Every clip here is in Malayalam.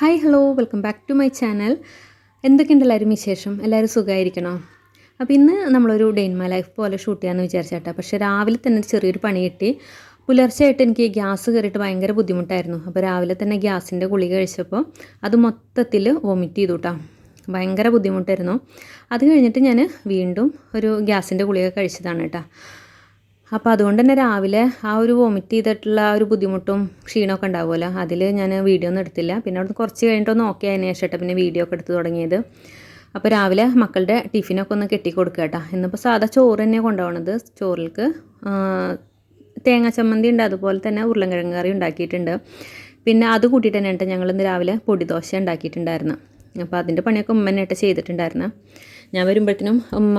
Hi hello welcome back to my channel എന്തൊക്കെയുണ്ട് എല്ലാവരും വിശേഷം? എല്ലാവരും സുഖമായിരിക്കണോ അപ്പോൾ ഇന്ന് നമ്മളൊരു ഡേ ഇൻ മൈ ലൈഫ് പോലെ ഷൂട്ട് ചെയ്യാമെന്ന് വിചാരിച്ചേട്ടാ. പക്ഷേ രാവിലെ തന്നെ ചെറിയൊരു പണി കിട്ടി. പുലർച്ചെയായിട്ട് എനിക്ക് ഗ്യാസ് കയറിയിട്ട് ഭയങ്കര ബുദ്ധിമുട്ടായിരുന്നു. അപ്പോൾ രാവിലെ തന്നെ ഗ്യാസിന്റെ ഗുളിക കഴിച്ചപ്പോൾ അത് മൊത്തത്തിൽ വോമിറ്റ് ചെയ്തു കേട്ടോ ഭയങ്കര ബുദ്ധിമുട്ടായിരുന്നു. അത് കഴിഞ്ഞിട്ട് ഞാൻ വീണ്ടും ഒരു ഗ്യാസിന്റെ ഗുളിക കഴിച്ചതാണ് കേട്ടോ അപ്പോൾ അതുകൊണ്ട് തന്നെ രാവിലെ ആ ഒരു വോമിറ്റ് ചെയ്തിട്ടുള്ള ആ ഒരു ബുദ്ധിമുട്ടും ക്ഷീണമൊക്കെ ഉണ്ടാവുമല്ലോ. അതിൽ ഞാൻ വീഡിയോ ഒന്നും എടുത്തില്ല. പിന്നെ അവിടുന്ന് കുറച്ച് കഴിഞ്ഞിട്ടൊന്ന് ഓക്കെ ആയതിനു ശേഷം പിന്നെ വീഡിയോ ഒക്കെ എടുത്ത് തുടങ്ങിയത്. അപ്പോൾ രാവിലെ മക്കളുടെ ടിഫിനൊക്കെ ഒന്ന് കെട്ടി കൊടുക്കുക കേട്ടോ. ഇന്നിപ്പോൾ സാധാ ചോറ് തന്നെയാണ് കൊണ്ടുപോകണത് ചോറിൽക്ക് തേങ്ങ ചമ്മന്തി ഉണ്ട്. അതുപോലെ തന്നെ ഉരുളൻകിഴങ്ങ് കറി ഉണ്ടാക്കിയിട്ടുണ്ട്. പിന്നെ അത് കൂട്ടിയിട്ട് തന്നെ ഞങ്ങൾ ഇന്ന് രാവിലെ പൊടിദോശ ഉണ്ടാക്കിയിട്ടുണ്ടായിരുന്നു. അപ്പോൾ അതിന്റെ പണിയൊക്കെ ഉമ്മ തന്നെ ചെയ്തിട്ടുണ്ടായിരുന്നു. ഞാൻ വരുമ്പോഴത്തേനും ഉമ്മ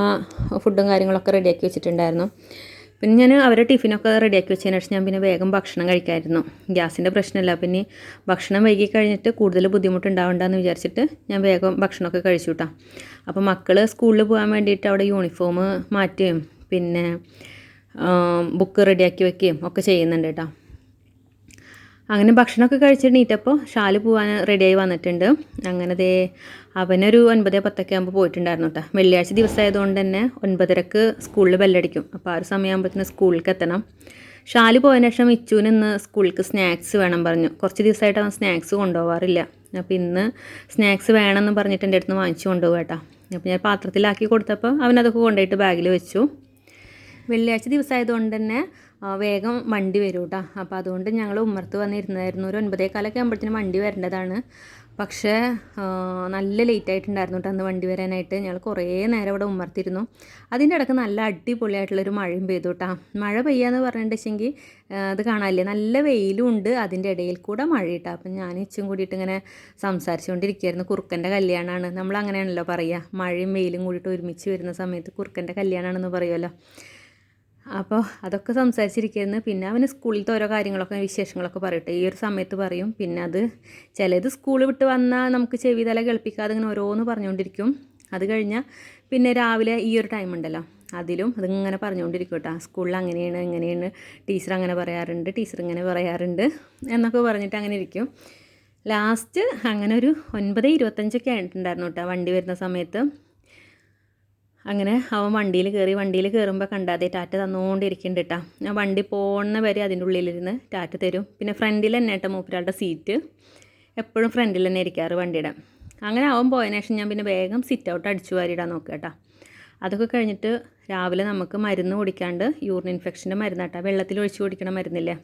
ഫുഡും കാര്യങ്ങളൊക്കെ റെഡിയാക്കി വെച്ചിട്ടുണ്ടായിരുന്നു. പിന്നെ ഞാൻ അവരെ ടിഫിനൊക്കെ റെഡിയാക്കി വെച്ചതിന് ശേഷം ഞാൻ പിന്നെ വേഗം ഭക്ഷണം കഴിക്കായിരുന്നു. ഗ്യാസിന്റെ പ്രശ്നമില്ല. പിന്നെ ഭക്ഷണം വൈകി കഴിഞ്ഞിട്ട് കൂടുതൽ ബുദ്ധിമുട്ടുണ്ടാവണ്ടെന്ന് വിചാരിച്ചിട്ട് ഞാൻ വേഗം ഭക്ഷണമൊക്കെ കഴിച്ചു കേട്ടോ അപ്പോൾ മക്കൾ സ്കൂളിൽ പോകാൻ വേണ്ടിയിട്ട് അവിടെ യൂണിഫോം മാറ്റുകയും പിന്നെ ബുക്ക് റെഡിയാക്കി വെക്കുകയും ഒക്കെ ചെയ്യുന്നുണ്ട് കേട്ടോ അങ്ങനെ ഭക്ഷണമൊക്കെ കഴിച്ചിട്ട് നീറ്റപ്പോൾ ഷാൽ പോകാൻ റെഡിയായി വന്നിട്ടുണ്ട്. അങ്ങനെ ദേ അവനൊരു ഒൻപത് പത്തൊക്കെ ആകുമ്പോൾ പോയിട്ടുണ്ടായിരുന്നു കേട്ടോ വെള്ളിയാഴ്ച ദിവസമായതുകൊണ്ട് തന്നെ ഒൻപതരക്ക് സ്കൂളിൽ ബെല്ലടിക്കും. അപ്പോൾ ആ ഒരു സമയമാകുമ്പോഴത്തേന് സ്കൂളിലേക്ക് എത്തണം. ഷാലി പോയതിനു ശേഷം ഇച്ചുവിന് ഇന്ന് സ്കൂളിലേക്ക് സ്നാക്സ് വേണം പറഞ്ഞു. കുറച്ച് ദിവസമായിട്ട് അവൻ സ്നാക്സ് കൊണ്ടുപോകാറില്ല അപ്പോൾ ഇന്ന് സ്നാക്സ് വേണമെന്ന് പറഞ്ഞിട്ട് എന്റെ അടുത്ത് വാങ്ങിച്ചു കൊണ്ടുപോകും കേട്ടോ അപ്പോൾ ഞാൻ പാത്രത്തിലാക്കി കൊടുത്തപ്പോൾ അവൻ അതൊക്കെ കൊണ്ടുപോയിട്ട് ബാഗിൽ വെച്ചു. വെള്ളിയാഴ്ച ദിവസമായതുകൊണ്ട് തന്നെ വേഗം വണ്ടി വരും കേട്ടോ അപ്പോൾ അതുകൊണ്ട് ഞങ്ങൾ ഉമ്മർത്ത് വന്നിരുന്നായിരുന്നു. ഒരു ഒൻപതേ കാലൊക്കെ ആകുമ്പോഴത്തേനും വണ്ടി വരേണ്ടതാണ്. പക്ഷേ നല്ല ലേറ്റ് ആയിട്ടുണ്ടായിരുന്നു കേട്ടോ അന്ന് വണ്ടി വരാനായിട്ട്. ഞങ്ങൾ കുറേ നേരം ഇവിടെ ഉമ്മർത്തിരുന്നു അതിന്റെ ഇടയ്ക്ക് നല്ല അടിപൊളിയായിട്ടുള്ളൊരു മഴയും പെയ്തു കേട്ടോ മഴ പെയ്യാന്ന് പറഞ്ഞിട്ടുണ്ടെങ്കിൽ അത് കാണാനില്ലേ? നല്ല വെയിലും ഉണ്ട്. അതിന്റെ ഇടയിൽ കൂടെ മഴ ഇട്ടാ അപ്പം ഞാൻ ഇച്ചും കൂടിയിട്ട് ഇങ്ങനെ സംസാരിച്ചുകൊണ്ടിരിക്കുകയായിരുന്നു. കുറുക്കന്റെ കല്യാണമാണ്. നമ്മൾ അങ്ങനെയാണല്ലോ പറയുക. മഴയും വെയിലും കൂടിയിട്ട് ഒരുമിച്ച് വരുന്ന സമയത്ത് കുറുക്കന്റെ കല്യാണമാണെന്ന് പറയുമല്ലോ. അപ്പോൾ അതൊക്കെ സംസാരിച്ചിരിക്കുന്നു പിന്നെ അവന് സ്കൂളിലത്തെ ഓരോ കാര്യങ്ങളൊക്കെ വിശേഷങ്ങളൊക്കെ പറയട്ടെ. ഈ ഒരു സമയത്ത് പറയും. പിന്നെ അത് ചിലത് സ്കൂൾ വിട്ട് വന്നാൽ നമുക്ക് ചെവി തല കേൾപ്പിക്കാതെ ഇങ്ങനെ ഓരോന്ന് പറഞ്ഞുകൊണ്ടിരിക്കും. അത് കഴിഞ്ഞാൽ പിന്നെ രാവിലെ ഈ ഒരു ടൈം ഉണ്ടല്ലോ അതിലും അതിങ്ങനെ പറഞ്ഞുകൊണ്ടിരിക്കും കേട്ടോ. സ്കൂളിൽ അങ്ങനെയാണ് ഇങ്ങനെയാണ്. ടീച്ചർ അങ്ങനെ പറയാറുണ്ട് ടീച്ചർ ഇങ്ങനെ പറയാറുണ്ട് എന്നൊക്കെ പറഞ്ഞിട്ട് അങ്ങനെ ഇരിക്കും. ലാസ്റ്റ് അങ്ങനെ ഒരു ഒൻപത് ഇരുപത്തഞ്ചൊക്കെ ആയിട്ടുണ്ടായിരുന്നു കേട്ടോ വണ്ടി വരുന്ന സമയത്ത്. അങ്ങനെ അവൻ വണ്ടിയിൽ കയറി വണ്ടിയിൽ കയറുമ്പോൾ കണ്ടാതെ ടാറ്റ തന്നുകൊണ്ടിരിക്കുന്നുണ്ട് കേട്ടോ ഞാൻ വണ്ടി പോകുന്ന വരെ അതിന്റെ ഉള്ളിലിരുന്ന് ടാറ്റ തരും. പിന്നെ ഫ്രണ്ടിൽ തന്നെ കേട്ടോ മൂപ്പരാളുടെ സീറ്റ്. എപ്പോഴും ഫ്രണ്ടിൽ തന്നെ ഇരിക്കാറ് വണ്ടിയുടെ. അങ്ങനെ അവൻ പോയതിനു ശേഷം ഞാൻ പിന്നെ വേഗം സിറ്റ് ഔട്ട് അടിച്ചു വാരിയിടാൻ നോക്കുക കേട്ടോ അതൊക്കെ കഴിഞ്ഞിട്ട് രാവിലെ നമുക്ക് മരുന്ന് കുടിക്കാണ്ട് യൂറിൻ ഇൻഫെക്ഷന്റെ മരുന്ന് കേട്ടോ വെള്ളത്തിൽ ഒഴിച്ച് കുടിക്കണ മരുന്നില്ലേ?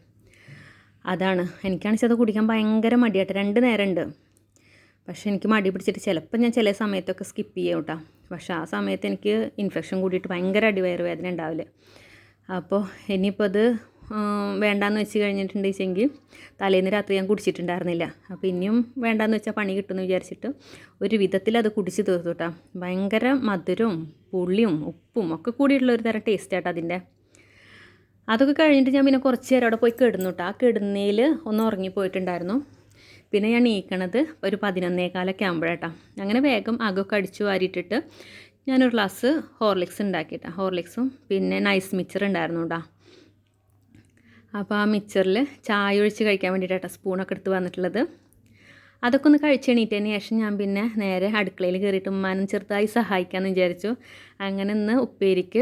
അതാണ്. എനിക്കാണെച്ചാൽ അത് കുടിക്കാൻ ഭയങ്കര മടിയാട്ടോ രണ്ട് നേരമുണ്ട് പക്ഷേ എനിക്ക് മടി പിടിച്ചിട്ട് ചിലപ്പോൾ ഞാൻ ചില സമയത്തൊക്കെ സ്കിപ്പ് ചെയ്യും കേട്ടോ. പക്ഷേ ആ സമയത്ത് എനിക്ക് ഇൻഫെക്ഷൻ കൂടിയിട്ട് ഭയങ്കര അടിവയറ് വേദന ഉണ്ടാവില്ല അപ്പോൾ ഇനിയിപ്പോൾ അത് വേണ്ടാന്ന് വെച്ച് കഴിഞ്ഞിട്ടുണ്ടെങ്കിൽ തലേന്ന് രാത്രി ഞാൻ കുടിച്ചിട്ടുണ്ടായിരുന്നില്ല. അപ്പോൾ ഇനിയും വേണ്ടാന്ന് വെച്ചാൽ പണി കിട്ടുമെന്ന് വിചാരിച്ചിട്ട് ഒരു വിധത്തിൽ അത് കുടിച്ച് തീർത്തു കേട്ടോ. ഭയങ്കര മധുരവും പുളിയും ഉപ്പും ഒക്കെ കൂടിയിട്ടുള്ള ഒരു തരം ടേസ്റ്റ് ആട്ടോ അതിന്റെ. അതൊക്കെ കഴിഞ്ഞിട്ട് ഞാൻ പിന്നെ കുറച്ച് നേരം അവിടെ പോയി കിടന്നു കേട്ടോ. ആ കിടന്നയിൽ ഒന്ന് ഉറങ്ങിപ്പോയിട്ടുണ്ടായിരുന്നു. പിന്നെ ഞാൻ നീക്കണത് ഒരു പതിനൊന്നേകാലൊക്കെ ആകുമ്പോഴേട്ടാ അങ്ങനെ വേഗം അകമൊക്കെ അടിച്ചു വാരിയിട്ടിട്ട് ഞാനൊരു ഗ്ലാസ് ഹോർലിക്സ് ഉണ്ടാക്കിയിട്ടാ. ഹോർലിക്സും പിന്നെ നൈസ് മിച്ചർ ഉണ്ടായിരുന്നു കേട്ടോ അപ്പോൾ ആ മിച്ചറിൽ ചായ ഒഴിച്ച് കഴിക്കാൻ വേണ്ടിയിട്ടാണ് സ്പൂണൊക്കെ എടുത്ത് വന്നിട്ടുള്ളത്. അതൊക്കെ ഒന്ന് കഴിച്ചെണീറ്റതിന് ശേഷം ഞാൻ പിന്നെ നേരെ അടുക്കളയിൽ കയറിയിട്ട് ഉമ്മാനും ചെറുതായി സഹായിക്കാമെന്ന് വിചാരിച്ചു. അങ്ങനെ ഇന്ന് ഉപ്പേരിക്ക്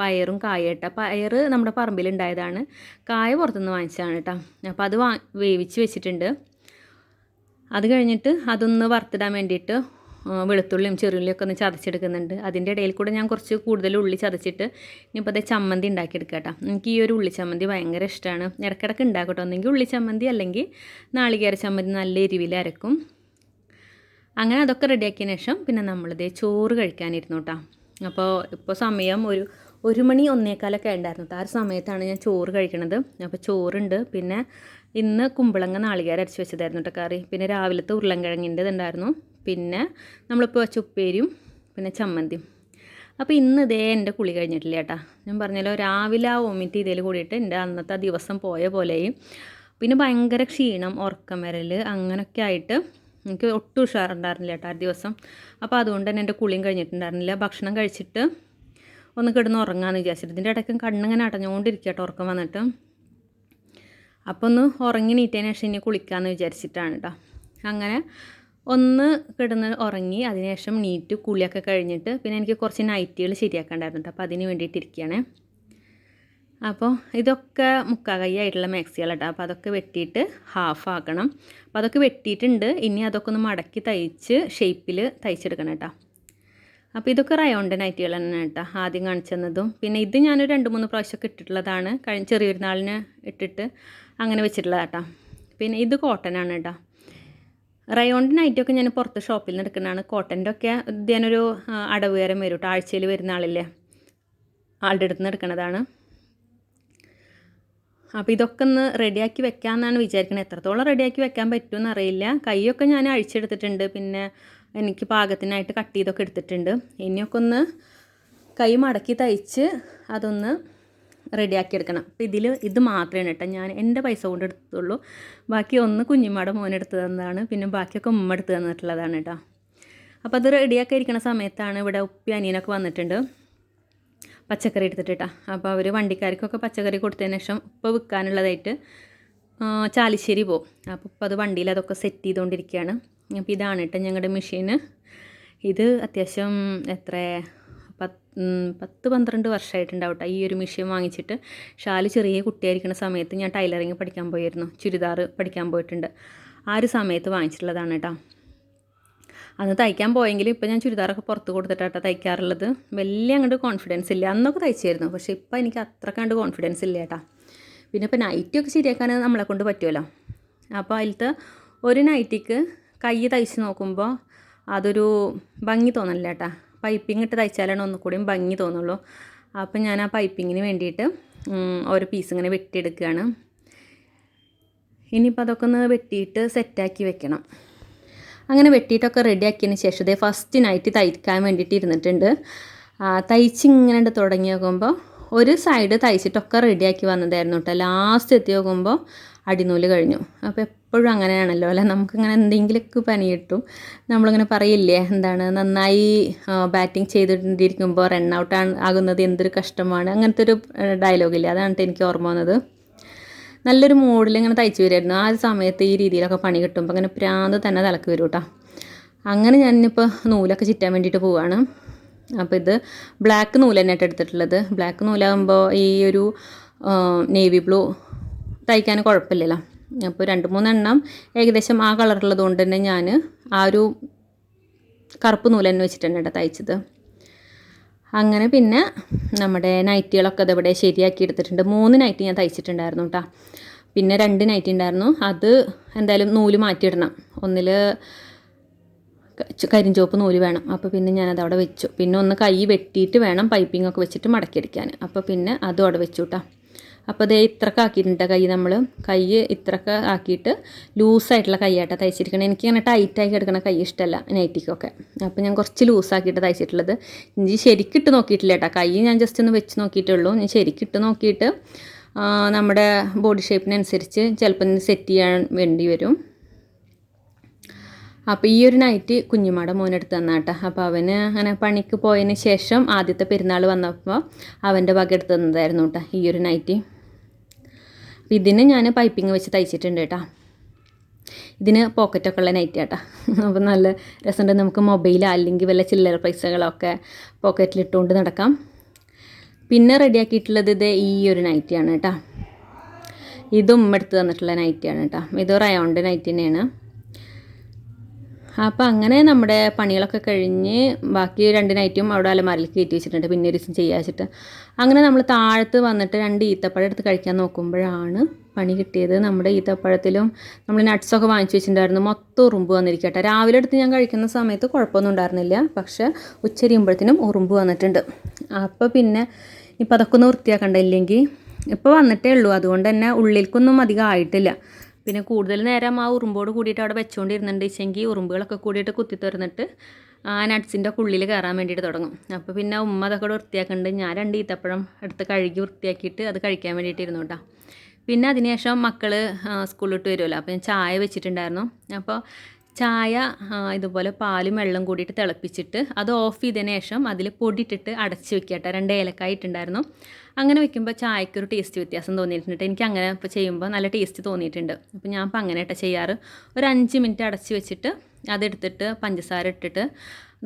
പയറും കായട്ട പയർ നമ്മുടെ പറമ്പിലുണ്ടായതാണ്. കായ പുറത്തുനിന്ന് വാങ്ങിച്ചതാണ് കേട്ടോ അപ്പോൾ അത് വാ വേവിച്ച് വെച്ചിട്ടുണ്ട്. അത് കഴിഞ്ഞിട്ട് അതൊന്ന് വറുത്തിടാൻ വേണ്ടിയിട്ട് വെളുത്തുള്ളിയും ചെറുള്ളിയും ഒക്കെ ഒന്ന് ചതച്ചെടുക്കുന്നുണ്ട്. അതിന്റെ ഇടയിൽ കൂടെ ഞാൻ കുറച്ച് കൂടുതൽ ഉള്ളി ചതച്ചിട്ട് ഇനിയിപ്പോൾ അതേ ചമ്മന്തി ഉണ്ടാക്കിയെടുക്കുക കേട്ടോ. എനിക്ക് ഈ ഒരു ഉള്ളി ചമ്മന്തി ഭയങ്കര ഇഷ്ടമാണ് ഇടക്കിടക്ക് ഉണ്ടാക്കട്ടോ. ഒന്നെങ്കിൽ ഉള്ളി ചമ്മന്തി അല്ലെങ്കിൽ നാളികേര ചമ്മന്തി നല്ല എരിവിൽ അരക്കും. അങ്ങനെ അതൊക്കെ റെഡിയാക്കിയ ശേഷം പിന്നെ നമ്മളിതേ ചോറ് കഴിക്കാനിരുന്നു കേട്ടോ. അപ്പോൾ ഇപ്പോൾ സമയം ഒരു ഒരു മണി ഒന്നേക്കാലൊക്കെ ഉണ്ടായിരുന്നു ആ ഒരു സമയത്താണ് ഞാൻ ചോറ് കഴിക്കണത്. അപ്പോൾ ചോറുണ്ട്. പിന്നെ ഇന്ന് കുമ്പളങ്ങ നാളികേരം അരച്ച് വെച്ചതായിരുന്നു കേട്ടോ കറി. പിന്നെ രാവിലത്തെ ഉരുളൻകിഴങ്ങിന്റെ ഇതുണ്ടായിരുന്നു. പിന്നെ നമ്മളിപ്പോൾ വെച്ച ഉപ്പേരിയും പിന്നെ ചമ്മന്തിയും. അപ്പോൾ ഇന്ന് ഇതേ എന്റെ കുളി കഴിഞ്ഞിട്ടില്ല കേട്ടോ. ഞാൻ പറഞ്ഞല്ലോ രാവിലെ ആ വോമിറ്റ് ചെയ്തതിൽ കൂടിയിട്ട് എന്റെ അന്നത്തെ ദിവസം പോയ പോലെയും പിന്നെ ഭയങ്കര ക്ഷീണം ഉറക്കം വരൽ അങ്ങനെയൊക്കെ ആയിട്ട് എനിക്ക് ഒട്ടും ഉഷാറുണ്ടായിരുന്നില്ല കേട്ടോ ആ ദിവസം. അപ്പോൾ അതുകൊണ്ട് തന്നെ എന്റെ കുളിയും കഴിഞ്ഞിട്ടുണ്ടായിരുന്നില്ല. ഭക്ഷണം കഴിച്ചിട്ട് ഒന്ന് കിടന്ന് ഉറങ്ങാമെന്ന് വിചാരിച്ചിട്ട്. ഇതിന്റെ ഇടയ്ക്കും കണ്ണിങ്ങനെ അടഞ്ഞുകൊണ്ടിരിക്കുക കേട്ടോ ഉറക്കം വന്നിട്ട്. അപ്പോൾ ഒന്ന് ഉറങ്ങി നീറ്റതിന് ശേഷം ഇനി കുളിക്കാമെന്ന് വിചാരിച്ചിട്ടാണ് കേട്ടോ അങ്ങനെ ഒന്ന് കിടന്ന് ഉറങ്ങി അതിനുശേഷം നീറ്റ് കുളിയൊക്കെ കഴിഞ്ഞിട്ട് പിന്നെ എനിക്ക് കുറച്ച് നൈറ്റികൾ ശരിയാക്കണ്ടായിരുന്നു കേട്ടോ അപ്പോൾ അതിന് വേണ്ടിയിട്ട് ഇരിക്കുകയാണ് അപ്പോൾ ഇതൊക്കെ മുക്കാ കൈ ആയിട്ടുള്ള മാക്സികൾ കേട്ടോ അപ്പോൾ അതൊക്കെ വെട്ടിയിട്ട് ഹാഫ് ആക്കണം. അപ്പോൾ അതൊക്കെ വെട്ടിയിട്ടുണ്ട്. ഇനി അതൊക്കെ ഒന്ന് മടക്കി തയ്ച്ച് ഷേപ്പിൽ തയ്ച്ചെടുക്കണം കേട്ടോ അപ്പോൾ ഇതൊക്കെ റയോണ്ട് നൈറ്റികൾ തന്നെ കേട്ടോ ആദ്യം കാണിച്ചു തന്നതും പിന്നെ ഇത് ഞാനൊരു രണ്ട് മൂന്ന് പ്രാവശ്യമൊക്കെ ഇട്ടിട്ടുള്ളതാണ്. കഴിഞ്ഞ ചെറിയൊരു നാളിന് ഇട്ടിട്ട് അങ്ങനെ വെച്ചിട്ടുള്ളത് കേട്ടോ. പിന്നെ ഇത് കോട്ടനാണ് കേട്ടോ. റയോണ്ട് നൈറ്റൊക്കെ ഞാൻ പുറത്ത് ഷോപ്പിൽ നിന്ന് എടുക്കുന്നതാണ്. കോട്ടന്റെ ഒക്കെ ഇതിനൊരു അടവ് കയറും വരും കേട്ടോ. ആഴ്ചയിൽ വരുന്ന ആളില്ലേ? ആളുടെ അടുത്ത് നിന്ന് എടുക്കുന്നതാണ്. അപ്പോൾ ഇതൊക്കെ ഒന്ന് റെഡിയാക്കി വെക്കാമെന്നാണ് വിചാരിക്കുന്നത് എത്രത്തോളം റെഡിയാക്കി വെക്കാൻ പറ്റുമെന്ന് അറിയില്ല. കൈയൊക്കെ ഞാൻ അഴിച്ചെടുത്തിട്ടുണ്ട്. പിന്നെ എനിക്ക് പാകത്തിനായിട്ട് കട്ട് ചെയ്തൊക്കെ എടുത്തിട്ടുണ്ട്. ഇനിയൊക്കെ ഒന്ന് കൈ മടക്കി തയ്ച്ച് അതൊന്ന് റെഡിയാക്കി എടുക്കണം അപ്പോൾ ഇതിൽ ഇത് മാത്രമേ കേട്ടോ. ഞാൻ എന്റെ പൈസ കൊണ്ട് എടുത്തുള്ളൂ. ബാക്കി ഒന്ന് കുഞ്ഞുമ്മയുടെ മോനെടുത്ത് തന്നതാണ്. പിന്നെ ബാക്കിയൊക്കെ ഉമ്മ എടുത്ത് തന്നിട്ടുള്ളതാണ് കേട്ടോ. അപ്പോൾ അത് റെഡിയാക്കി ഇരിക്കുന്ന സമയത്താണ് ഇവിടെ ഉപ്പി അനിയനൊക്കെ വന്നിട്ടുണ്ട്. പച്ചക്കറി എടുത്തിട്ട് കേട്ടോ. അപ്പോൾ അവർ വണ്ടിക്കാർക്കൊക്കെ പച്ചക്കറി കൊടുത്തതിന് ശേഷം ഉപ്പ് വിൽക്കാനുള്ളതായിട്ട് ചാലിശ്ശേരി പോകും അപ്പോൾ ഇപ്പം അത് വണ്ടിയിൽ അതൊക്കെ സെറ്റ് ചെയ്തുകൊണ്ടിരിക്കുകയാണ്. അപ്പോൾ ഇതാണ് കേട്ടോ ഞങ്ങളുടെ മെഷീന് ഇത് അത്യാവശ്യം എത്ര പത്ത് പന്ത്രണ്ട് വർഷമായിട്ടുണ്ടാവും ഈ ഒരു മെഷീൻ വാങ്ങിച്ചിട്ട് ഷാൽ ചെറിയ കുട്ടിയായിരിക്കുന്ന സമയത്ത് ഞാൻ ടൈലറിങ് പഠിക്കാൻ പോയിരുന്നു. ചുരിദാർ പഠിക്കാൻ പോയിട്ടുണ്ട്. ആ ഒരു സമയത്ത് വാങ്ങിച്ചിട്ടുള്ളതാണ് കേട്ടോ അന്ന് തയ്ക്കാൻ പോയെങ്കിൽ ഇപ്പോൾ ഞാൻ ചുരിദാറൊക്കെ പുറത്ത് കൊടുത്തിട്ടാണ് തയ്ക്കാറുള്ളത്. വലിയ അങ്ങോട്ട് കോൺഫിഡൻസ് ഇല്ല. അന്നൊക്കെ തയ്ച്ചായിരുന്നു. പക്ഷേ ഇപ്പോൾ എനിക്ക് അത്ര കണ്ട് കോൺഫിഡൻസ് ഇല്ല കേട്ടോ പിന്നെ ഇപ്പോൾ നൈറ്റിയൊക്കെ ശരിയാക്കാൻ നമ്മളെ കൊണ്ട് പറ്റുമല്ലോ അപ്പോൾ അതിലത്തെ ഒരു നൈറ്റിക്ക് കൈ തയ്ച്ച് നോക്കുമ്പോൾ അതൊരു ഭംഗി തോന്നലില്ല കേട്ടാ പൈപ്പിംഗ് ഇട്ട് തയ്ച്ചാലാണ് ഒന്നുകൂടിയും ഭംഗി തോന്നുള്ളൂ. അപ്പം ഞാൻ ആ പൈപ്പിങ്ങിന് വേണ്ടിയിട്ട് ഓരോ പീസ് ഇങ്ങനെ വെട്ടിയെടുക്കുകയാണ്. ഇനിയിപ്പോൾ അതൊക്കെ ഒന്ന് വെട്ടിയിട്ട് സെറ്റാക്കി വെക്കണം. അങ്ങനെ വെട്ടിയിട്ടൊക്കെ റെഡിയാക്കിയതിന് ശേഷം ഇതേ ഫസ്റ്റ് നൈറ്റ് തയ്ക്കാൻ വേണ്ടിയിട്ട് ഇരുന്നിട്ടുണ്ട്. തയ്ച്ച് ഇങ്ങനെ തുടങ്ങി നോക്കുമ്പോൾ ഒരു സൈഡ് തയ്ച്ചിട്ടൊക്കെ റെഡിയാക്കി വന്നതായിരുന്നു കേട്ടോ ലാസ്റ്റ് എത്തി നോക്കുമ്പോൾ അടിനൂൽ കഴിഞ്ഞു. അപ്പോൾ എപ്പോഴും അങ്ങനെയാണല്ലോ. അല്ലേ നമുക്കിങ്ങനെ എന്തെങ്കിലുമൊക്കെ പനി കിട്ടും. നമ്മളിങ്ങനെ പറയില്ലേ എന്താണ് നന്നായി ബാറ്റിംഗ് ചെയ്തിട്ടിരിക്കുമ്പോൾ റൺ ഔട്ട് ആകുന്നത് എന്തൊരു കഷ്ടമാണ്. അങ്ങനത്തെ ഒരു ഡയലോഗില്ല അതാണ് എനിക്ക് ഓർമ്മ വന്നത്. നല്ലൊരു മൂഡിൽ ഇങ്ങനെ തയ്ച്ചു വരുമായിരുന്നു ആ സമയത്ത് ഈ രീതിയിലൊക്കെ പണി കിട്ടുമ്പോൾ അങ്ങനെ പ്രാന്ത് തന്നെ തലക്ക് വരും കേട്ടോ അങ്ങനെ ഞാനിപ്പോൾ നൂലൊക്കെ ചുറ്റാൻ വേണ്ടിയിട്ട് പോവുകയാണ് അപ്പോൾ ഇത് ബ്ലാക്ക് നൂൽ തന്നെയായിട്ട് എടുത്തിട്ടുള്ളത്. ബ്ലാക്ക് നൂലാകുമ്പോൾ ഈ ഒരു നേവി ബ്ലൂ തയ്ക്കാൻ കുഴപ്പമില്ലല്ലോ. അപ്പോൾ രണ്ട് മൂന്നെണ്ണം ഏകദേശം ആ കളറുള്ളത് കൊണ്ട് തന്നെ ഞാൻ ആ ഒരു കറുപ്പ് നൂൽ തന്നെ വെച്ചിട്ട് തന്നെ തയ്ച്ചത്. അങ്ങനെ പിന്നെ നമ്മുടെ നൈറ്റികളൊക്കെ അതിവിടെ ശരിയാക്കി എടുത്തിട്ടുണ്ട്. മൂന്ന് നൈറ്റി ഞാൻ തയ്ച്ചിട്ടുണ്ടായിരുന്നു കേട്ടോ. പിന്നെ രണ്ട് നൈറ്റി ഉണ്ടായിരുന്നു. അത് എന്തായാലും നൂൽ മാറ്റിയിടണം. ഒന്നിൽ കരിഞ്ചോപ്പ് നൂൽ വേണം. അപ്പോൾ പിന്നെ ഞാനത് അവിടെ വെച്ചു. പിന്നെ ഒന്ന് കൈ വെട്ടിയിട്ട് വേണം പൈപ്പിംഗ് ഒക്കെ വെച്ചിട്ട് മടക്കിയെടുക്കാൻ. അപ്പോൾ പിന്നെ അതും അവിടെ വെച്ചു കേട്ടോ. അപ്പോൾ ദേ ഇത്രക്ക് ആക്കിയിട്ടുണ്ട് കൈ നമ്മൾ കൈ ഇത്രക്ക് ആക്കിയിട്ട് ലൂസായിട്ടുള്ള കൈയായിട്ടാണ് തയ്ച്ചിരിക്കണം. എനിക്ക് അങ്ങനെ ടൈറ്റായി കിടക്കണ കൈ ഇഷ്ടമല്ല നൈറ്റിക്കൊക്കെ. അപ്പോൾ ഞാൻ കുറച്ച് ലൂസാക്കിയിട്ട് തയ്ച്ചിട്ടുള്ളത്. ഇനി ശരിക്കിട്ട് നോക്കിയിട്ടില്ല കേട്ടോ. കൈ ഞാൻ ജസ്റ്റ് ഒന്ന് വെച്ച് നോക്കിയിട്ടുള്ളൂ ഞാൻ ശരിക്കിട്ട് നോക്കിയിട്ട് നമ്മുടെ ബോഡി ഷേപ്പിനനുസരിച്ച് ചിലപ്പോൾ സെറ്റ് ചെയ്യാൻ വേണ്ടി വരും. അപ്പോൾ ഈ ഒരു നൈറ്റ് കുഞ്ഞുമാടെ മോനെടുത്ത് തന്നാട്ട. അപ്പോൾ അവന് അങ്ങനെ പണിക്ക് പോയതിന് ശേഷം ആദ്യത്തെ പെരുന്നാൾ വന്നപ്പോൾ അവന്റെ വക എടുത്ത് തന്നതായിരുന്നു കേട്ടോ ഈ ഒരു നൈറ്റ് ഇതിന് ഞാൻ പൈപ്പിംഗ് വെച്ച് തയ്ച്ചിട്ടുണ്ട് കേട്ടോ ഇതിന് പോക്കറ്റൊക്കെ ഉള്ള നൈറ്റ് കേട്ടോ അപ്പോൾ നല്ല രസമുണ്ട്. നമുക്ക് മൊബൈൽ അല്ലെങ്കിൽ വല്ല ചില്ലറ പൈസകളൊക്കെ പോക്കറ്റിലിട്ടുകൊണ്ട് നടക്കാം. പിന്നെ റെഡിയാക്കിയിട്ടുള്ളത് ഇത് ഈ ഒരു നൈറ്റിയാണ് കേട്ടോ ഇതും എടുത്ത് തന്നിട്ടുള്ള നൈറ്റിയാണ് കേട്ടോ ഇത് റയോണ്ട് നൈറ്റ് തന്നെയാണ്. അപ്പോൾ അങ്ങനെ നമ്മുടെ പണികളൊക്കെ കഴിഞ്ഞ് ബാക്കി രണ്ട് നൈറ്റും അവിടെ അലമാരിൽ കയറ്റി വെച്ചിട്ടുണ്ട്. പിന്നെ ഒരു ദിവസം ചെയ്യാ വെച്ചിട്ട്. അങ്ങനെ നമ്മൾ താഴത്ത് വന്നിട്ട് രണ്ട് ഈത്തപ്പഴം എടുത്ത് കഴിക്കാൻ നോക്കുമ്പോഴാണ് പണി കിട്ടിയത്. നമ്മുടെ ഈത്തപ്പഴത്തിലും നമ്മൾ നട്ട്സൊക്കെ വാങ്ങിച്ചു വെച്ചിട്ടുണ്ടായിരുന്നു. മൊത്തം ഉറുമ്പ് വന്നിരിക്കട്ടെ രാവിലെ എടുത്ത് ഞാൻ കഴിക്കുന്ന സമയത്ത് കുഴപ്പമൊന്നും ഉണ്ടായിരുന്നില്ല. പക്ഷേ ഉച്ചരിയുമ്പോഴത്തേനും ഉറുമ്പ് വന്നിട്ടുണ്ട്. അപ്പോൾ പിന്നെ ഇപ്പം അതൊക്കെ ഒന്ന് വൃത്തിയാക്കണ്ടില്ലെങ്കിൽ ഇപ്പോൾ വന്നിട്ടേ ഉള്ളൂ. അതുകൊണ്ട് തന്നെ ഉള്ളിലേക്കൊന്നും അധികം ആയിട്ടില്ല. പിന്നെ കൂടുതൽ നേരം ആ ഉറുമ്പോട് കൂടിയിട്ട് അവിടെ വെച്ചുകൊണ്ടിരുന്നുണ്ട് വെച്ചെങ്കിൽ ഉറുമ്പുകളൊക്കെ കൂടിയിട്ട് കുത്തി തുറന്നിട്ട് ആ നട്ട്സിന്റെ ഉള്ളിൽ കയറാൻ വേണ്ടിയിട്ട് തുടങ്ങും. അപ്പോൾ പിന്നെ ഉമ്മ അതൊക്കെ വൃത്തിയാക്കുന്നുണ്ട് ഞാൻ രണ്ട് ഈത്തപ്പഴം എടുത്ത് കഴുകി വൃത്തിയാക്കിയിട്ട് അത് കഴിക്കാൻ വേണ്ടിയിട്ട് ഇരുന്നു കേട്ടോ. പിന്നെ അതിനുശേഷം മക്കൾ സ്കൂളിലോട്ട് വരുമല്ലോ അപ്പോൾ ഞാൻ ചായ വെച്ചിട്ടുണ്ടായിരുന്നു. അപ്പോൾ ചായ ഇതുപോലെ പാലും വെള്ളം കൂടിയിട്ട് തിളപ്പിച്ചിട്ട് അത് ഓഫ് ചെയ്തതിന് ശേഷം അതിൽ പൊടിയിട്ടിട്ട് അടച്ച് വെക്കുക കേട്ടോ. രണ്ട് ഏലക്കായ ഇട്ടുണ്ടായിരുന്നു അങ്ങനെ വെക്കുമ്പോൾ ചായക്ക് ഒരു ടേസ്റ്റ് വ്യത്യാസം തോന്നിയിട്ടുണ്ട്. എനിക്ക് അങ്ങനെ ഇപ്പോൾ ചെയ്യുമ്പോൾ നല്ല ടേസ്റ്റ് തോന്നിയിട്ടുണ്ട്. അപ്പോൾ ഞാൻ ഇപ്പോൾ അങ്ങനെ കേട്ടോ ചെയ്യാറ്. ഒരു അഞ്ച് മിനിറ്റ് അടച്ച് വെച്ചിട്ട് അതെടുത്തിട്ട് പഞ്ചസാര ഇട്ടിട്ട്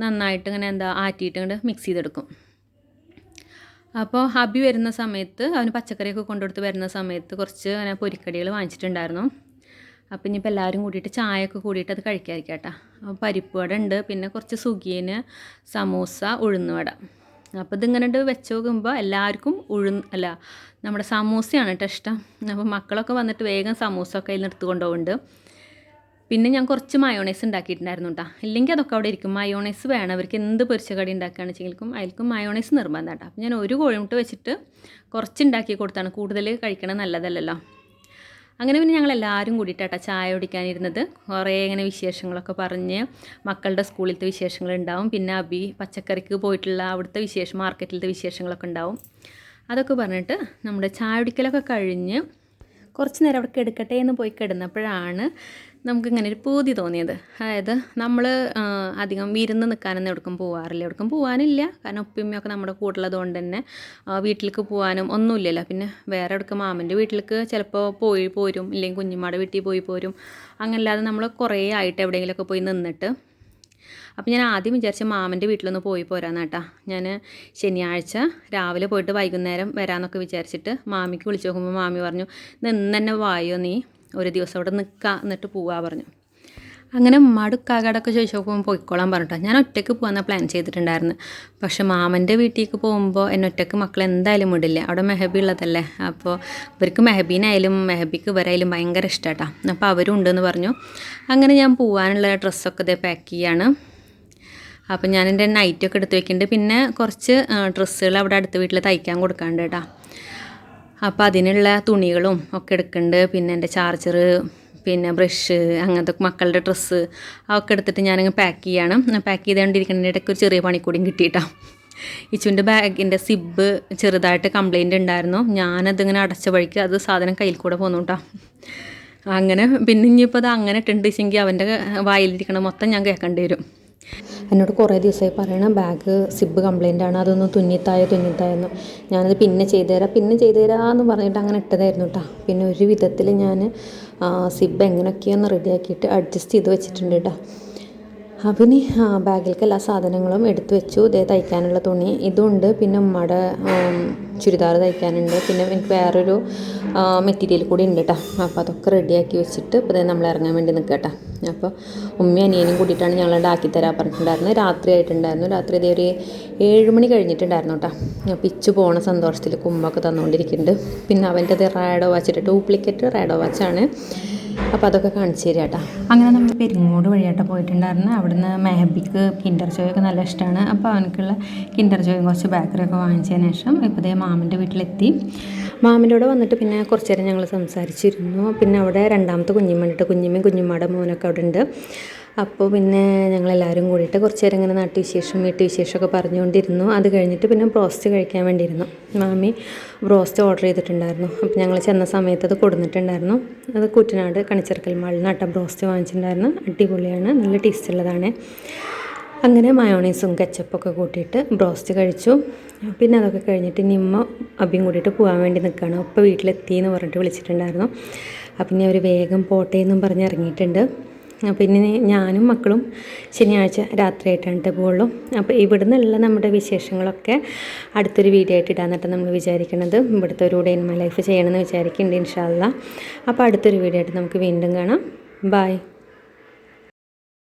നന്നായിട്ട് ഇങ്ങനെ എന്താ ആറ്റിയിട്ട് മിക്സ് ചെയ്തെടുക്കും. അപ്പോൾ ഹബി വരുന്ന സമയത്ത് അവന് പച്ചക്കറിയൊക്കെ കൊണ്ടുകൊടുത്ത് വരുന്ന സമയത്ത് കുറച്ച് അങ്ങനെ പൊരിക്കടികൾ വാങ്ങിച്ചിട്ടുണ്ടായിരുന്നു. അപ്പം ഇനിയിപ്പോൾ എല്ലാവരും കൂടിയിട്ട് ചായ ഒക്കെ കൂടിയിട്ട് അത് കഴിക്കാതിരിക്കാം കേട്ടോ. അപ്പോൾ പരിപ്പ് വട ഉണ്ട് പിന്നെ കുറച്ച് സുഖിയന് സമൂസ ഉഴുന്നുവട അപ്പോൾ ഇതിങ്ങനെ വെച്ച് നോക്കുമ്പോൾ എല്ലാവർക്കും ഉഴുന്ന് അല്ല നമ്മുടെ സമൂസയാണ് കേട്ടോ ഇഷ്ടം. അപ്പോൾ മക്കളൊക്കെ വന്നിട്ട് വേഗം സമൂസ ഒക്കെ അതിൽ നിർത്തി കൊണ്ടുപോകുന്നുണ്ട് പിന്നെ ഞാൻ കുറച്ച് മയോണൈസ് ഉണ്ടാക്കിയിട്ടുണ്ടായിരുന്നു കേട്ടോ. ഇല്ലെങ്കിൽ അതൊക്കെ അവിടെ ഇരിക്കും. മയോണൈസ് വേണം. അവർക്ക് എന്ത് പൊരിച്ച കടി ഉണ്ടാക്കുകയാണെന്ന് വെച്ചെങ്കിലും അതിൽക്കും മയോണൈസ് നിർബന്ധം കേട്ടോ. അപ്പം ഞാൻ ഒരു കോഴിമുട്ട വെച്ചിട്ട് കുറച്ച് ഉണ്ടാക്കി കൊടുത്താണ്. കൂടുതൽ കഴിക്കണത് നല്ലതല്ലല്ലോ. അങ്ങനെ പിന്നെ ഞങ്ങൾ എല്ലാവരും കൂടിയിട്ടാട്ടോ ചായ കുടിക്കാനിരുന്നത്. കുറേ ഇങ്ങനെ വിശേഷങ്ങളൊക്കെ പറഞ്ഞ് മക്കളുടെ സ്കൂളിലത്തെ വിശേഷങ്ങൾ ഉണ്ടാവും പിന്നെ അബി പച്ചക്കറിക്ക് പോയിട്ടുള്ള അവിടുത്തെ വിശേഷം മാർക്കറ്റിലത്തെ വിശേഷങ്ങളൊക്കെ ഉണ്ടാവും. അതൊക്കെ പറഞ്ഞിട്ട് നമ്മുടെ ചായ കുടിക്കലൊക്കെ കഴിഞ്ഞ് കുറച്ച് നേരം അവിടെ കിടക്കട്ടെ എന്ന് പോയി കിടന്നപ്പോഴാണ് നമുക്കിങ്ങനെ ഒരു പൂതി തോന്നിയത്. അതായത് നമ്മൾ അധികം വിരുന്ന് നിൽക്കാനൊന്നും എവിടേക്കും പോകാറില്ല എവിടേക്കും പോകാനില്ല കാരണം ഉപ്പിമ്മയൊക്കെ നമ്മുടെ കൂട്ടുള്ളത് കൊണ്ട് തന്നെ വീട്ടിലേക്ക് പോകാനും ഒന്നുമില്ലല്ലോ. പിന്നെ വേറെ എവിടേക്ക് മാമന്റെ വീട്ടിലേക്ക് ചിലപ്പോൾ പോയി പോരും. ഇല്ലെങ്കിൽ കുഞ്ഞുമ്മയുടെ വീട്ടിൽ പോയി പോരും. അങ്ങനല്ലാതെ നമ്മൾ കുറേ ആയിട്ട് എവിടെയെങ്കിലുമൊക്കെ പോയി നിന്നിട്ട് അപ്പോൾ ഞാൻ ആദ്യം വിചാരിച്ച മാമന്റെ വീട്ടിലൊന്ന് പോയി പോരാന്ന് കേട്ടാ. ഞാൻ ശനിയാഴ്ച രാവിലെ പോയിട്ട് വൈകുന്നേരം വരാമെന്നൊക്കെ വിചാരിച്ചിട്ട് മാമിക്ക് വിളിച്ചു നോക്കുമ്പോൾ മാമി പറഞ്ഞു നിന്ന് വായോ നീ? ഒരു ദിവസം അവിടെ നിൽക്കുക എന്നിട്ട് പോവാ പറഞ്ഞു. അങ്ങനെ മടുക്കാകാടൊക്കെ ചോദിച്ചു പോകുമ്പോൾ പോയിക്കോളാൻ പറഞ്ഞിട്ടോ. ഞാൻ ഒറ്റയ്ക്ക് പോകാൻ പ്ലാൻ ചെയ്തിട്ടുണ്ടായിരുന്നു. പക്ഷെ മാമന്റെ വീട്ടിലേക്ക് പോകുമ്പോൾ എന്നെ ഒറ്റയ്ക്ക് മക്കൾ എന്തായാലും വിടില്ല. അവിടെ മെഹബി ഉള്ളതല്ലേ? അപ്പോൾ ഇവർക്ക് മെഹബീനായാലും മെഹബിക്ക് ഇവരായാലും ഭയങ്കര ഇഷ്ടമാട്ടോ അപ്പോൾ അവരും ഉണ്ടെന്ന് പറഞ്ഞു. അങ്ങനെ ഞാൻ പോകാനുള്ള ഡ്രസ്സൊക്കെ ഇതേ പാക്ക് ചെയ്യാണ്. അപ്പോൾ ഞാൻ എന്റെ നൈറ്റൊക്കെ എടുത്ത് വെക്കുന്നുണ്ട് പിന്നെ കുറച്ച് ഡ്രസ്സുകൾ അവിടെ അടുത്ത വീട്ടിൽ തയ്ക്കാൻ കൊടുക്കാണ്ട് കേട്ടോ. അപ്പോൾ അതിനുള്ള തുണികളും ഒക്കെ എടുക്കുന്നുണ്ട് പിന്നെ എന്റെ ചാർജർ പിന്നെ ബ്രഷ് അങ്ങനത്തെ മക്കളുടെ ഡ്രസ്സ് അതൊക്കെ എടുത്തിട്ട് ഞാനങ്ങ് പാക്ക് ചെയ്യണം. പാക്ക് ചെയ്തുകൊണ്ടിരിക്കുന്നതിന്റെ ഇടയ്ക്ക് ഒരു ചെറിയ പണിക്കൂടിയും കിട്ടിയിട്ടാ. ഇച്ചുവിന്റെ ബാഗിന്റെ സിബ് ചെറുതായിട്ട് കംപ്ലൈന്റ് ഉണ്ടായിരുന്നു. ഞാനതിങ്ങനെ അടച്ച വഴിക്ക് അത് സാധനം കയ്യിൽ കൂടെ പോന്നു കേട്ടോ അങ്ങനെ പിന്നെ ഇനിയിപ്പോൾ അത് അങ്ങനെ ഇട്ടുണ്ട് വെച്ചെങ്കിൽ അവന്റെ വായിലിരിക്കണ മൊത്തം ഞാൻ കേൾക്കേണ്ടി വരും. എന്നോട് കുറേ ദിവസമായി പറയണം ബാഗ് സിബ് കംപ്ലൈന്റ് ആണ് അതൊന്ന് തുന്നിത്തായ തുന്നിത്തായെന്ന്. ഞാനത് പിന്നെ ചെയ്തു തരാം പിന്നെ ചെയ്തു തരാമെന്ന് പറഞ്ഞിട്ട് അങ്ങനെ ഇട്ടതായിരുന്നു കേട്ടോ പിന്നെ ഒരു വിധത്തിൽ ഞാൻ സിബ് എങ്ങനെയൊക്കെയൊന്ന് റെഡിയാക്കിയിട്ട് അഡ്ജസ്റ്റ് ചെയ്ത് വെച്ചിട്ടുണ്ട് കേട്ടോ അവന് ബാഗിലേക്ക് എല്ലാ സാധനങ്ങളും എടുത്തു വെച്ചു. ഇതേ തയ്ക്കാനുള്ള തുണി ഇതുണ്ട്. പിന്നെ ഉമ്മയുടെ ചുരിദാർ തയ്ക്കാനുണ്ട്. പിന്നെ എനിക്ക് വേറൊരു മെറ്റീരിയൽ കൂടി ഉണ്ട് കേട്ടോ അപ്പോൾ അതൊക്കെ റെഡിയാക്കി വെച്ചിട്ട് ഇപ്പോൾ നമ്മൾ ഇറങ്ങാൻ വേണ്ടി നിൽക്കുക കേട്ടോ അപ്പോൾ ഉമ്മയും അനിയനും കൂട്ടിയിട്ടാണ് ഞങ്ങൾ ആക്കി തരാൻ പറഞ്ഞിട്ടുണ്ടായിരുന്നത് രാത്രി ആയിട്ടുണ്ടായിരുന്നു. രാത്രി ഇതേ ഒരു ഏഴ് മണി കഴിഞ്ഞിട്ടുണ്ടായിരുന്നു കേട്ടോ ഞാൻ പിച്ചു പോണ സന്തോഷത്തിൽ കുമ്മൊക്കെ തന്നുകൊണ്ടിരിക്കുന്നുണ്ട് പിന്നെ അവന്റെ റേഡോ വാച്ചിട്ട് ഡ്യൂപ്ലിക്കേറ്റ് റേഡോ വാച്ചാണ് അപ്പോൾ അതൊക്കെ കാണിച്ചു തരാം കേട്ടോ അങ്ങനെ നമ്മൾ പെരിങ്ങോട് വഴിയായിട്ട് പോയിട്ടുണ്ടായിരുന്നു. അവിടുന്ന് മെഹബിക്ക് കിൻഡർ ജോയൊക്കെ നല്ല ഇഷ്ടമാണ് അപ്പോൾ അവനക്കുള്ള കിൻഡർ ജോയും കുറച്ച് ബേക്കറിയൊക്കെ വാങ്ങിച്ചതിന് ശേഷം ഇപ്പോഴത്തെ മാമന്റെ വീട്ടിലെത്തി. മാമന്റെ കൂടെ വന്നിട്ട് പിന്നെ കുറച്ച് നേരം ഞങ്ങൾ സംസാരിച്ചിരുന്നു. പിന്നെ അവിടെ രണ്ടാമത്തെ കുഞ്ഞിമ്മണ്ടിട്ട് കുഞ്ഞിമ്മയും കുഞ്ഞിമ്മയുടെ മോനൊക്കെ അവിടെ ഉണ്ട്. അപ്പോൾ പിന്നെ ഞങ്ങളെല്ലാവരും കൂടിയിട്ട് കുറച്ച് നേരം ഇങ്ങനെ നാട്ടുവിശേഷം വീട്ടുവിശേഷമൊക്കെ പറഞ്ഞുകൊണ്ടിരുന്നു. അത് കഴിഞ്ഞിട്ട് പിന്നെ ബ്രോസ്റ്റ് കഴിക്കാൻ വേണ്ടിയിരുന്നു. മാമി ബ്രോസ്റ്റ് ഓർഡർ ചെയ്തിട്ടുണ്ടായിരുന്നു. അപ്പോൾ ഞങ്ങൾ ചെന്ന സമയത്ത് അത് കൊടുത്തിട്ടുണ്ടായിരുന്നു അത് കുട്ടനാട് കണിച്ചിറക്കൽ മാളിൽ നിന്ന് കേട്ടോ ബ്രോസ്റ്റ് വാങ്ങിച്ചിട്ടുണ്ടായിരുന്നു. അടിപൊളിയാണ്. നല്ല ടേസ്റ്റ് ഉള്ളതാണ്. അങ്ങനെ മയോണൈസും കെച്ചപ്പൊക്കെ കൂട്ടിയിട്ട് ബ്രോസ്റ്റ് കഴിച്ചു. പിന്നെ അതൊക്കെ കഴിഞ്ഞിട്ട് നിമ്മ അബിയും കൂടിയിട്ട് പോകാൻ വേണ്ടി നിൽക്കുകയാണ് ഒപ്പം വീട്ടിലെത്തി എന്ന് പറഞ്ഞിട്ട് വിളിച്ചിട്ടുണ്ടായിരുന്നു. അപ്പം ഇനി അവർ വേഗം പോട്ടെ എന്നും പറഞ്ഞ് ഇറങ്ങിയിട്ടുണ്ട്. പിന്നെ ഞാനും മക്കളും ശനിയാഴ്ച രാത്രിയായിട്ടാണ് പോകുള്ളൂ അപ്പോൾ ഇവിടെ നിന്നുള്ള നമ്മുടെ വിശേഷങ്ങളൊക്കെ അടുത്തൊരു വീഡിയോ ആയിട്ട് ഇടാന്നിട്ട് നമ്മൾ വിചാരിക്കുന്നത് ഇവിടുത്തെ ഒരു ഡേ ഇൻ മൈ ലൈഫ് ചെയ്യണമെന്ന് വിചാരിക്കുന്നുണ്ട് ഇൻഷാല്ല അപ്പോൾ അടുത്തൊരു വീഡിയോ ആയിട്ട് നമുക്ക് വീണ്ടും കാണാം. ബായ്